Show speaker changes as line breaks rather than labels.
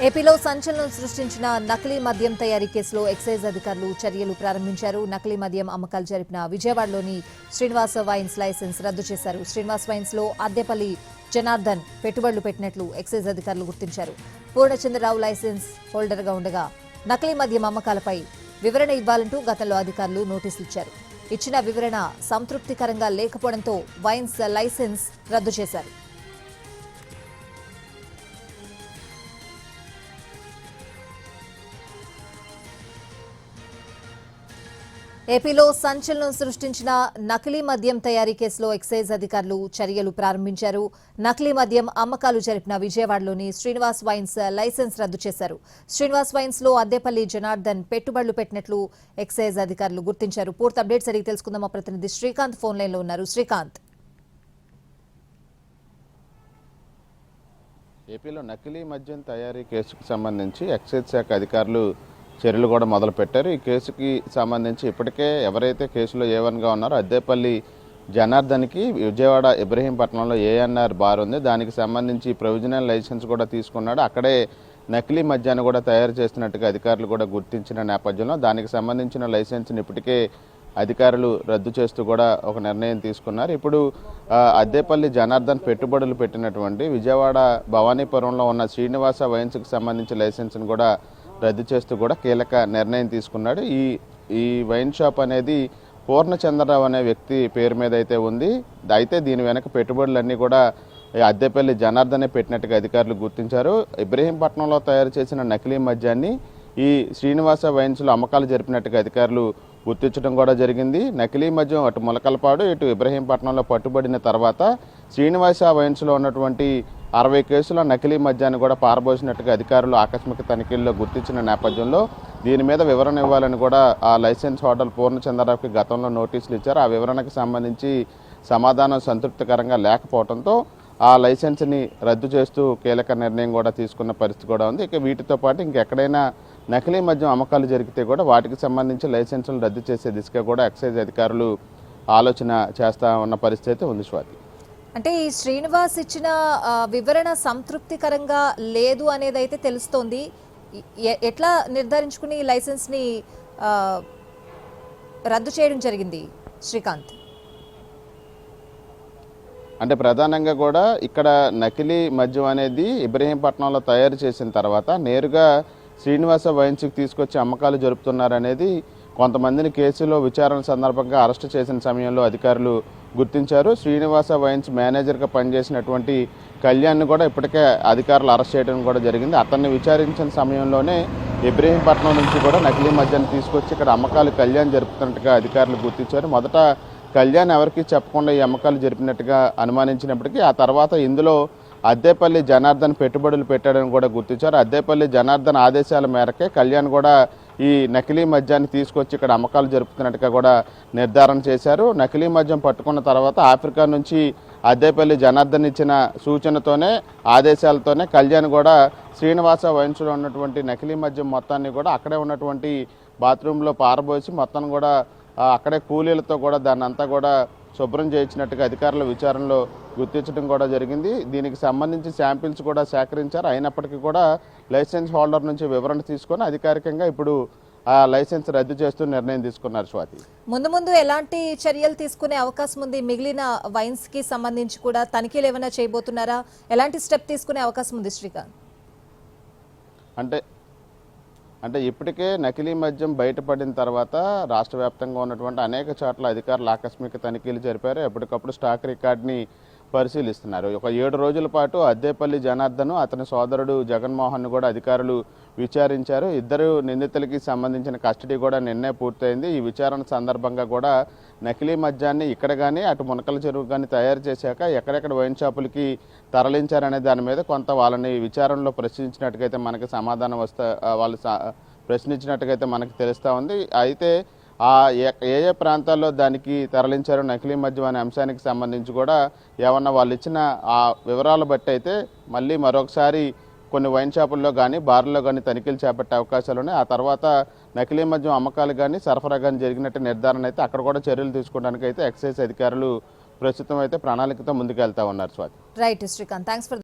ఏపీలో సంచలనం సృష్టించిన నకిలీ మద్యం తయారీ కేసులో ఎక్సైజ్ అధికారులు చర్యలు ప్రారంభించారు. నకిలీ మద్యం అమ్మకాలు జరిపిన విజయవాడలోని శ్రీనివాస వైన్స్ లైసెన్స్ రద్దు చేశారు. శ్రీనివాస్ వైన్స్లో అద్దెపల్లి జనార్దన్ పెట్టుబడులు పెట్టినట్లు ఎక్సైజ్ అధికారులు గుర్తించారు. పూర్ణచంద్రరావు లైసెన్స్ హోల్డర్గా ఉండగా నకిలీ మద్యం అమ్మకాలపై వివరణ ఇవ్వాలంటూ గతంలో అధికారులు నోటీసులు ఇచ్చారు. ఇచ్చిన వివరణ సంతృప్తికరంగా లేకపోవడంతో వైన్స్ లైసెన్స్ రద్దు చేశారు. ఏపీలో సంచలనం సృష్టించిన నకిలీ మద్యం తయారీ కేసులో ఎక్సైజ్ అధికారులు చర్యలు ప్రారంభించారు. నకిలీ మద్యం అమ్మకాలు జరిపిన విజయవాడలోని శ్రీనివాస్ వైన్స్ లైసెన్స్ రద్దు చేశారు. శ్రీనివాస్ వైన్స్లో అద్దెపల్లి జనార్దన్ పెట్టుబడులు పెట్టినట్లు ఎక్సైజ్ అధికారులు గుర్తించారు. పూర్తి అప్డేట్స్ అడిగి తెలుసుకుందాం. మా ప్రతినిధి శ్రీకాంత్ ఫోన్ లైన్లో ఉన్నారు. శ్రీకాంత్.
ఏపీలో నకిలీ మద్యం తయారీ కేసుకు సంబంధించి ఎక్సైజ్ శాఖ అధికారులు చర్యలు కూడా మొదలుపెట్టారు. ఈ కేసుకి సంబంధించి ఇప్పటికే ఎవరైతే కేసులో ఏవన్గా ఉన్నారో అద్దేపల్లి జనార్దన్కి విజయవాడ ఇబ్రహీంపట్నంలో ఏఎన్ఆర్ బార్ ఉంది. దానికి సంబంధించి ప్రొవిజనల్ లైసెన్స్ కూడా తీసుకున్నాడు. అక్కడే నకిలీ మద్యాన్ని కూడా తయారు చేస్తున్నట్టుగా అధికారులు కూడా గుర్తించిన నేపథ్యంలో దానికి సంబంధించిన లైసెన్స్ని ఇప్పటికే అధికారులు రద్దు చేస్తూ కూడా ఒక నిర్ణయం తీసుకున్నారు. ఇప్పుడు అద్దేపల్లి జనార్దన్ పెట్టుబడులు పెట్టినటువంటి విజయవాడ భవానీపురంలో ఉన్న శ్రీనివాస వైన్స్కి సంబంధించి లైసెన్స్ని కూడా రద్దు చేస్తూ కూడా కీలక నిర్ణయం తీసుకున్నాడు. ఈ ఈ వైన్ షాప్ అనేది పూర్ణచంద్రరావు అనే వ్యక్తి పేరు మీద అయితే ఉంది. అయితే దీని వెనక పెట్టుబడులన్నీ కూడా అద్దెపల్లి జనార్దనే పెట్టినట్టుగా అధికారులు గుర్తించారు. ఇబ్రహీంపట్నంలో తయారు చేసిన నకిలీ మద్యాన్ని ఈ శ్రీనివాస వైన్స్లో అమ్మకాలు జరిపినట్టుగా అధికారులు గుర్తించడం కూడా జరిగింది. నకిలీ మద్యం అటు ములకలపాడు ఇటు ఇబ్రహీంపట్నంలో పట్టుబడిన తర్వాత శ్రీనివాస వైన్స్లో ఉన్నటువంటి అరవై కేసుల నకిలీ మద్యాన్ని కూడా పారబోసినట్టుగా అధికారులు ఆకస్మిక తనిఖీల్లో గుర్తించిన నేపథ్యంలో దీని మీద వివరణ ఇవ్వాలని కూడా ఆ లైసెన్స్ హోటల్ పూర్ణచంద్రరావుకి గతంలో నోటీసులు ఇచ్చారు. ఆ వివరణకు సంబంధించి సమాధానం సంతృప్తికరంగా లేకపోవడంతో ఆ లైసెన్స్ని రద్దు చేస్తూ కీలక నిర్ణయం కూడా తీసుకున్న పరిస్థితి కూడా ఉంది. ఇక వీటితో పాటు ఇంకెక్కడైనా నకిలీ మద్యం అమ్మకాలు జరిగితే కూడా వాటికి సంబంధించి లైసెన్సులు రద్దు చేసే దిశగా కూడా ఎక్సైజ్ అధికారులు ఆలోచన చేస్తా ఉన్న పరిస్థితి ఉంది స్వాతి.
అంటే ఈ శ్రీనివాస్ ఇచ్చిన వివరణ సంతృప్తికరంగా లేదు అనేది అయితే తెలుస్తోంది ఎట్లా నిర్ధారించుకుని ఈ లైసెన్స్ని రద్దు చేయడం జరిగింది శ్రీకాంత్?
అంటే ప్రధానంగా కూడా ఇక్కడ నకిలీ మద్యం అనేది ఇబ్రహీంపట్నంలో తయారు చేసిన తర్వాత నేరుగా శ్రీనివాస వైన్స్కి తీసుకొచ్చి అమ్మకాలు జరుపుతున్నారనేది కొంతమందిని కేసులో విచారణ సందర్భంగా అరెస్ట్ చేసిన సమయంలో అధికారులు గుర్తించారు. శ్రీనివాస వైన్స్ మేనేజర్గా పనిచేసినటువంటి కళ్యాణ్ని కూడా ఇప్పటికే అధికారులు అరెస్ట్ చేయడం కూడా జరిగింది. అతన్ని విచారించిన సమయంలోనే ఇబ్రహీంపట్నం నుంచి కూడా నకిలీ మద్యాన్ని తీసుకొచ్చి ఇక్కడ అమ్మకాలు కళ్యాణ్ జరుపుతున్నట్టుగా అధికారులు గుర్తించారు. మొదట కళ్యాణ్ ఎవరికి చెప్పకుండా ఈ అమ్మకాలు జరిపినట్టుగా అనుమానించినప్పటికీ ఆ తర్వాత ఇందులో అద్దేపల్లి జనార్దన్ పెట్టుబడులు పెట్టాడని కూడా గుర్తించారు. అద్దేపల్లి జనార్దన్ ఆదేశాల మేరకే కళ్యాణ్ కూడా ఈ నకిలీ మద్యాన్ని తీసుకొచ్చి ఇక్కడ అమ్మకాలు జరుపుతున్నట్టుగా కూడా నిర్ధారణ చేశారు. నకిలీ మద్యం పట్టుకున్న తర్వాత ఆఫ్రికా నుంచి అద్దేపల్లి జనార్దన్ ఇచ్చిన సూచనతోనే ఆదేశాలతోనే కళ్యాణ్ కూడా శ్రీనివాస వైన్స్లో ఉన్నటువంటి నకిలీ మద్యం మొత్తాన్ని కూడా అక్కడే ఉన్నటువంటి బాత్రూంలో పారబోసి మొత్తం కూడా అక్కడే కూలీలతో కూడా దాన్ని అంతా కూడా శుభ్రం చేయించినట్టుగా అధికారుల విచారణలో గుర్తించడం కూడా జరిగింది. దీనికి సంబంధించి శాంపిల్స్ కూడా సేకరించారు. అయినప్పటికీ కూడా లైసెన్స్ హోల్డర్ నుంచి వివరణ తీసుకొని అధికారికంగా ఇప్పుడు ఆ లైసెన్స్ రద్దు చేస్తూ నిర్ణయం తీసుకున్నారు స్వాతి.
ముందు ముందు ఎలాంటి చర్యలు తీసుకునే అవకాశం ఉంది? మిగిలిన వైన్స్కి సంబంధించి కూడా తనిఖీలు ఏమైనా చేయబోతున్నారా? ఎలాంటి స్టెప్ తీసుకునే అవకాశం ఉంది శ్రీకాంత్?
అంటే అంటే ఇప్పటికే నకిలీ మద్యం బయటపడిన తర్వాత రాష్ట్ర వ్యాప్తంగా ఉన్నటువంటి అనేక చోట్ల అధికారులు ఆకస్మిక తనిఖీలు జరిపారు. ఎప్పటికప్పుడు స్టాక్ రికార్డ్ని పరిశీలిస్తున్నారు. ఒక ఏడు రోజుల పాటు అద్దేపల్లి జనార్దన్ అతని సోదరుడు జగన్మోహన్ కూడా అధికారులు విచారించారు. ఇద్దరు నిందితులకి సంబంధించిన కస్టడీ కూడా నిన్నే పూర్తయింది. ఈ విచారణ సందర్భంగా కూడా నకిలీ మద్యాన్ని ఇక్కడ కానీ అటు మునకల చెరువు కానీ తయారు చేశాక ఎక్కడెక్కడ వైన్ షాపులకి తరలించారనే దాని మీద కొంత వాళ్ళని విచారణలో ప్రశ్నించినట్టుగైతే మనకి సమాధానం వస్తా వాళ్ళు ప్రశ్నించినట్టుగా ప్రశ్నించినట్టుగైతే మనకి తెలుస్తూ ఉంది. అయితే ఆ ఏ- ఏ ప్రాంతాల్లో దానికి తరలించారో నకిలీ మద్యం అనే అంశానికి సంబంధించి కూడా ఏమన్నా వాళ్ళు ఇచ్చిన ఆ వివరాలు బట్టి అయితే మళ్ళీ మరొకసారి కొన్ని వైన్ షాపుల్లో కానీ బార్లో కానీ తనిఖీలు చేపట్టే అవకాశాలు ఉన్నాయి. ఆ తర్వాత నకిలీ మద్యం అమ్మకాలు కానీ సరఫరా కానీ జరిగినట్టు నిర్ధారణ అయితే అక్కడ కూడా చర్యలు తీసుకోవడానికి అయితే ఎక్సైజ్ అధికారులు ప్రస్తుతం అయితే ప్రణాళికతో ముందుకెళ్తా ఉన్నారు Swathi.
Right Srikanth. Thanks for